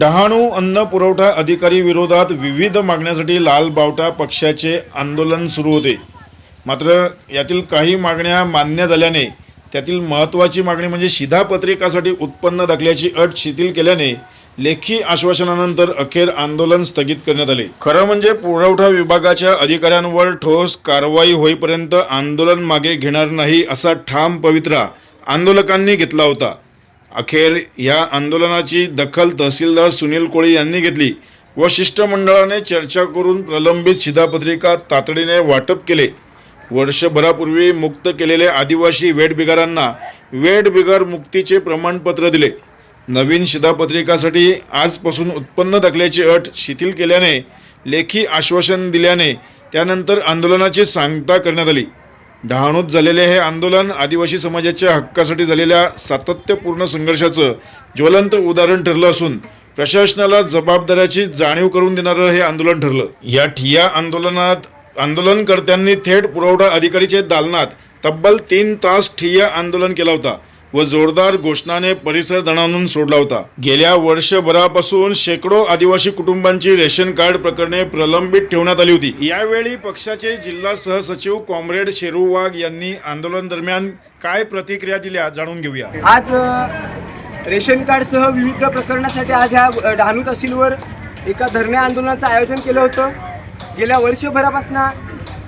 डहाणू अन्न पुरवठा अधिकारी विरोधात विविध मागण्यासाठी लाल बावटा पक्षाचे आंदोलन सुरू होते. मात्र यातील काही मागण्या मान्य झाल्याने त्यातील महत्त्वाची मागणी म्हणजे शिधापत्रिकासाठी उत्पन्न दाखल्याची अट शिथिल केल्याने लेखी आश्वासनानंतर अखेर आंदोलन स्थगित करण्यात आले. खरं म्हणजे पुरवठा विभागाच्या अधिकाऱ्यांवर ठोस कारवाई होईपर्यंत आंदोलन मागे घेणार नाही असा ठाम पवित्रा आंदोलकांनी घेतला होता. अखेर या आंदोलनाची दखल तहसीलदार सुनील कोळी यांनी घेतली व शिष्टमंडळाने चर्चा करून प्रलंबित शिधापत्रिका तातडीने वाटप केले. वर्षभरापूर्वी मुक्त केलेले आदिवासी वेठबिगारांना वेठबिगार मुक्तीचे प्रमाणपत्र दिले. नवीन शिधापत्रिकासाठी आजपासून उत्पन्न दाखल्याची अट शिथिल केल्याने लेखी आश्वासन दिल्याने त्यानंतर आंदोलनाची सांगता करण्यात आली. डहाणूत झालेले हे आंदोलन आदिवासी समाजाच्या हक्कासाठी झालेल्या सातत्यपूर्ण संघर्षाचं ज्वलंत उदाहरण ठरलं असून प्रशासनाला जबाबदाऱ्याची जाणीव करून देणारं हे आंदोलन ठरलं. या ठिया आंदोलनात आंदोलनकर्त्यांनी थेट पुरवठा अधिकारीचे दालनात तब्बल तीन तास ठिय्या आंदोलन केला होता. व जोरदार घोषणाने परिसर दणानून सोडला होता. गेल्या वर्षभरापासून शेकडो आदिवासी कुटुंबांची रेशन कार्ड प्रकरणे प्रलंबित ठेवण्यात आली होती. यावेळी पक्षाचे जिल्हा सहसचिव कॉम्रेड शेरू वाघ यांनी आंदोलन दरम्यान काय प्रतिक्रिया दिल्या जाणून घेऊया. आज रेशन कार्डसह विविध प्रकरणासाठी आज ह्या अ, डहाणू तहसीलवर एका धरणे आंदोलनाचं आयोजन केलं होतं. गेल्या वर्षभरापासून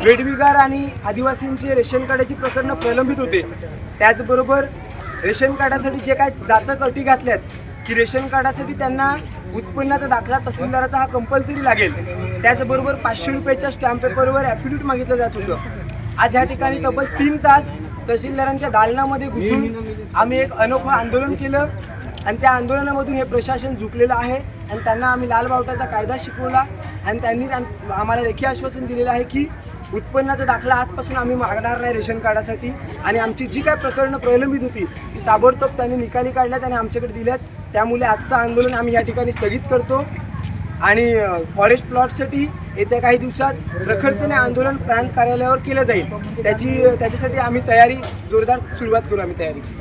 वेडविगार आणि आदिवासींचे रेशन कार्डाची प्रकरणं प्रलंबित होते. त्याचबरोबर रेशन कार्डासाठी जे काय जाचक अटी घातल्यात की रेशन कार्डासाठी त्यांना उत्पन्नाचा दाखला तहसीलदाराचा हा कंपल्सरी लागेल. त्याचबरोबर पाचशे रुपयाच्या स्टॅम्प पेपरवर ॲफिडेविट मागितलं जात होतं. आज या ठिकाणी तब्बल तीन तास तहसीलदारांच्या दालनामध्ये घुसून आम्ही एक अनोखं आंदोलन केलं आणि त्या आंदोलनामधून हे प्रशासन झुकलेलं आहे आणि त्यांना आम्ही लाल बावटाचा कायदा शिकवला आणि त्यांनी त्यां- आम्हाला लेखी आश्वासन दिलेलं आहे की उत्पन्नाचा दाखला आजपासून आम्ही मागणार नाही रेशन कार्डासाठी. आणि आमची जी काय प्रकरणं प्रलंबित होती ती ताबडतोब त्यांनी निकाली काढल्यात आणि आमच्याकडे दिल्यात. त्यामुळे आजचं आंदोलन आम्ही या ठिकाणी स्थगित करतो. आणि फॉरेस्ट प्लॉटसाठी येत्या काही दिवसात प्रखरतेने आंदोलन प्रांत कार्यालयावर केलं जाईल. त्याची त्याच्यासाठी आम्ही तयारी जोरदार सुरुवात करू आम्ही तयारीची.